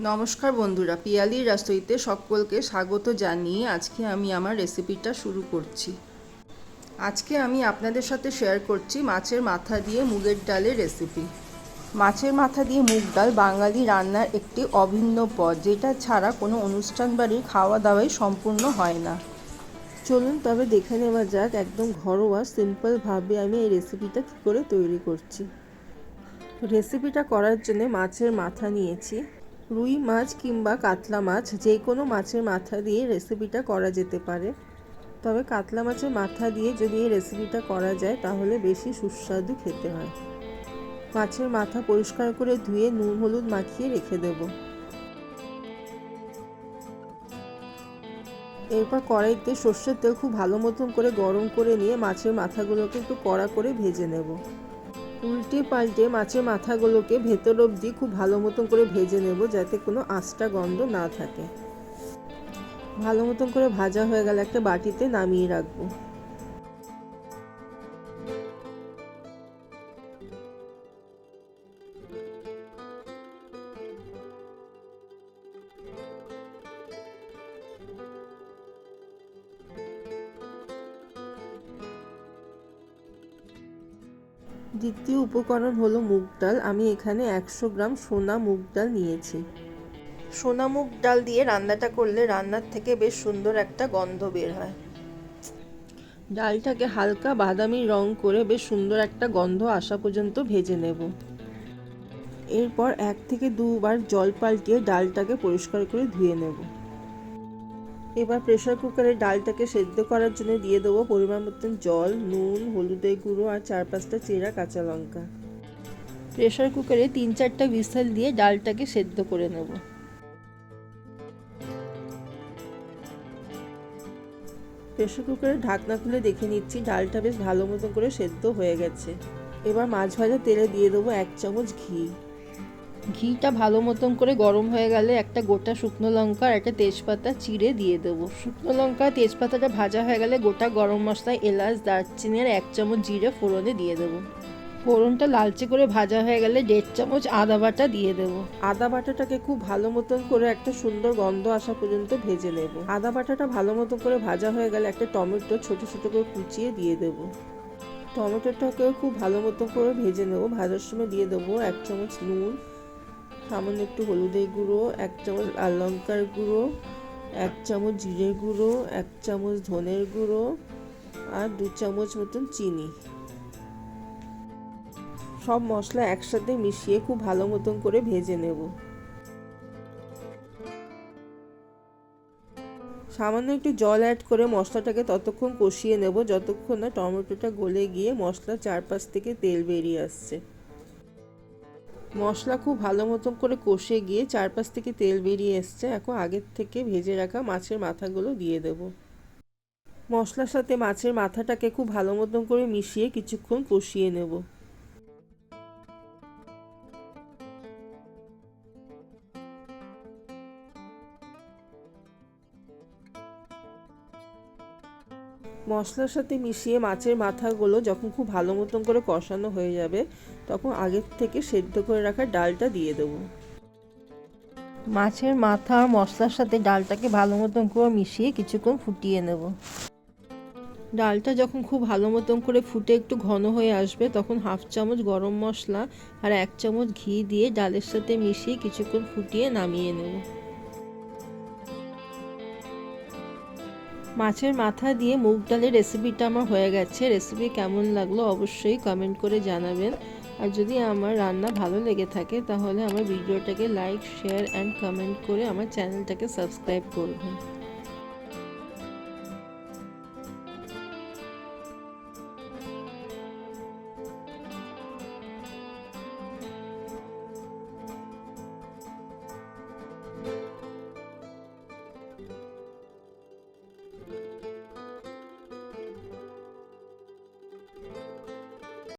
নমস্কার বন্ধুরা, পিয়ালির রাস্তাইতে সকলকে স্বাগত জানিয়ে আজকে আমি আমার রেসিপিটা শুরু করছি। আজকে আমি আপনাদের সাথে শেয়ার করছি মাছের মাথা দিয়ে মুগের ডালের রেসিপি মাছের মাথা দিয়ে মুগ ডাল বাঙালি রান্নার একটি অভিন্ন পদ, যেটা ছাড়া কোনো অনুষ্ঠান বাড়ির খাওয়া দাওয়াই সম্পূর্ণ হয় না। চলুন তবে দেখে নেওয়া যাক একদম ঘরোয়া সিম্পলভাবে আমি এই রেসিপিটা কী করে তৈরি করছি। রেসিপিটা করার জন্য মাছের মাথা নিয়েছি। রুই মাছ কিংবা কাতলা মাছ যে কোনো মাছের মাথা দিয়ে রেসিপিটা করা যেতে পারে। তবে কাতলা মাছের মাথা দিয়ে যদি এই রেসিপিটা করা যায়, তাহলে বেশি সুস্বাদু খেতে হয়। মাছের মাথা পরিষ্কার করে ধুয়ে নুন, হলুদ মাখিয়ে রেখে দেব। এরপর কড়াইতে সর্ষের তেল খুব ভালো মতন করে গরম করে নিয়ে মাছের মাথাগুলোকে একটু কড়া করে ভেজে নেব। উল্টে পাল্টে মাছের মাথাগুলোকে ভেতর অবধি খুব ভালো মতন করে ভেজে নেব যাতে কোনো আঁচটা গন্ধ না থাকে। ভালো মতন করে ভাজা হয়ে গেলে একটা বাটিতে নামিয়ে রাখব। দ্বিতীয় উপকরণ হলো মুগ ডাল। আমি এখানে একশো গ্রাম সোনা মুগ ডাল নিয়েছি। সোনা মুগ ডাল দিয়ে রান্নাটা করলে রান্নার থেকে বেশ সুন্দর একটা গন্ধ বের হয়। ডালটাকে হালকা বাদামি রং করে বেশ সুন্দর একটা গন্ধ আসা পর্যন্ত ভেজে নেব। এরপর এক থেকে দুবার জল পাল্টিয়ে ডালটাকে পরিষ্কার করে ধুয়ে নেব। এবার প্রেশার কুকারে ডালটাকে সেদ্ধ করার জন্য দিয়ে দেবো পরিমাণ মতন জল, নুন, হলুদের গুঁড়ো আর চার পাঁচটা চেরা কাঁচা লঙ্কা। প্রেশার কুকারে তিন চারটা বিসাল দিয়ে ডালটাকে সেদ্ধ করে নেব। প্রেশার কুকারে ঢাকনা খুলে দেখে নিচ্ছি ডালটা বেশ ভালো মতো করে সেদ্ধ হয়ে গেছে। এবার মাছ ভাজা তেলে দিয়ে দেবো এক চামচ ঘি। ঘিটা ভালো মতন করে গরম হয়ে গেলে একটা গোটা শুকনো লঙ্কা আর একটা তেজপাতা চিড়ে দিয়ে দেবো। শুকনো লঙ্কা, তেজপাতাটা ভাজা হয়ে গেলে গোটা গরম মশলা, এলাচ, দারচিনি আর এক চামচ জিরে ফোড়নে দিয়ে দেবো। ফোড়নটা লালচে করে ভাজা হয়ে গেলে দেড় চামচ আদা বাটা দিয়ে দেবো। আদা বাটাটাকে খুব ভালো মতন করে একটা সুন্দর গন্ধ আসা পর্যন্ত ভেজে নেব। আদা বাটাটা ভালো মতন করে ভাজা হয়ে গেলে একটা টমেটো ছোট ছোট করে কুচিয়ে দিয়ে দেবো। টমেটোটাকেও খুব ভালো মতো করে ভেজে নেব। ভাজার সময় দিয়ে দেবো এক চামচ নুন সামান্য একটু হলুদের গুঁড়ো, এক চামচ লাল লঙ্কার গুঁড়ো, এক চামচ জিরে গুঁড়ো, এক চামচ ধনের গুঁড়ো আর দু চামচ মতন চিনি। সব মশলা একসাথে মিশিয়ে খুব ভালো মতন করে ভেজে নেব। সামান্য একটু জল অ্যাড করে মশলাটাকে ততক্ষণ কষিয়ে নেব, যতক্ষণ না টমেটোটা গলে গিয়ে মশলা চারপাশ থেকে তেল বেরিয়ে আসছে। মশলা খুব ভালো মতন করে কষে গিয়ে চারপাশ থেকে তেল বেরিয়ে এসছে, এখন আগের থেকে ভেজে রাখা মাছের মাথাগুলো দিয়ে দেব। মশলার সাথে মাছের মাথাটাকে খুব ভালো মতন করে মিশিয়ে কিছুক্ষণ কষিয়ে নেব। মশলার সাথে মিশিয়ে মাছের মাথাগুলো যখন খুব ভালো মতন করে কষানো হয়ে যাবে, তখন আগের থেকে সেদ্ধ করে রাখা ডালটা দিয়ে দেবো। মাছের মাথা মশলার সাথে ডালটাকে ভালো মতন করে মিশিয়ে কিছুক্ষণ ফুটিয়ে নেব। ডালটা যখন খুব ভালো মতন করে ফুটে একটু ঘন হয়ে আসবে, তখন হাফ চামচ গরম মশলা আর এক চামচ ঘি দিয়ে ডালের সাথে মিশিয়ে কিছুক্ষণ ফুটিয়ে নামিয়ে নেব। মাছের মাথা দিয়ে মুগ ডালের রেসিপিটা আমার হয়ে গেছে। রেসিপি কেমন লাগল অবশ্যই কমেন্ট করে জানাবেন। আর যদি আমার রান্না ভালো লেগে থাকে, তাহলে আমার ভিডিওটাকে লাইক শেয়ার অ্যান্ড কমেন্ট করে আমার চ্যানেলটাকে সাবস্ক্রাইব করবেন।